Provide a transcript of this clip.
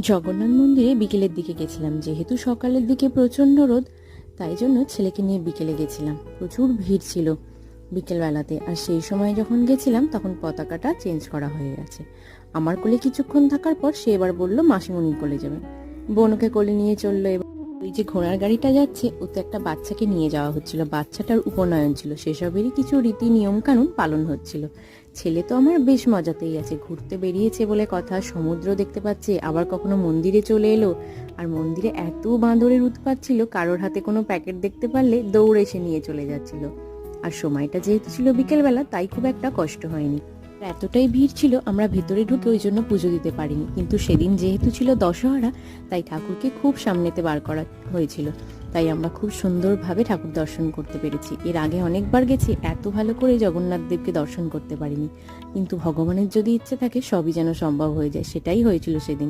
জগন্নাথ মন্দিরে বিকেলের দিকে গেছিলাম। যেহেতু সকালের দিকে প্রচণ্ড রোদ, তাই জন্য ছেলেকে নিয়ে বিকেলে গেছিলাম। প্রচুর ভিড় ছিল বিকেলবেলাতে। আর সেই সময় যখন গেছিলাম, তখন পতাকাটা চেঞ্জ করা হয়ে গেছে। আমার কোলে কিছুক্ষণ থাকার পর সে এবার বলল মাসিমণির কোলে যাবে। বোনকে কোলে নিয়ে চলল এবার। ওই যে ঘোড়ার গাড়িটা যাচ্ছে, ওতে একটা বাচ্চাকে নিয়ে যাওয়া হচ্ছিল। বাচ্চাটার উপনয়ন ছিল। সেসবেরই কিছু রীতি নিয়ম কানুন পালন হচ্ছিল। ছেলে তো আমার বেশ মজাতেই আছে। ঘুরতে বেরিয়েছে বলে কথা, সমুদ্র দেখতে পাচ্ছে, আবার কখনো মন্দিরে চলে এলো। আর মন্দিরে এত বাঁদরের উৎপাত ছিল, কারোর হাতে কোনো প্যাকেট দেখতে পারলে দৌড়ে এসে নিয়ে চলে যাচ্ছিল। আর সময়টা যেহেতু ছিল বিকেলবেলা, তাই খুব একটা কষ্ট হয়নি। এতটাই ভিড় ছিল আমরা ভেতরে ঢুকে ওই জন্য পুজো দিতে পারিনি। কিন্তু সেদিন যেহেতু ছিল দশহরা, তাই ঠাকুরকে খুব সামনেতে বার করা হয়েছিল। তাই আমরা খুব সুন্দরভাবে ঠাকুর দর্শন করতে পেরেছি। এর আগে অনেকবার গেছি, এত ভালো করে জগন্নাথ দেবকে দর্শন করতে পারিনি। কিন্তু ভগবানের যদি ইচ্ছে থাকে, সবই যেন সম্ভব হয়ে যায়, সেটাই হয়েছিল সেদিন।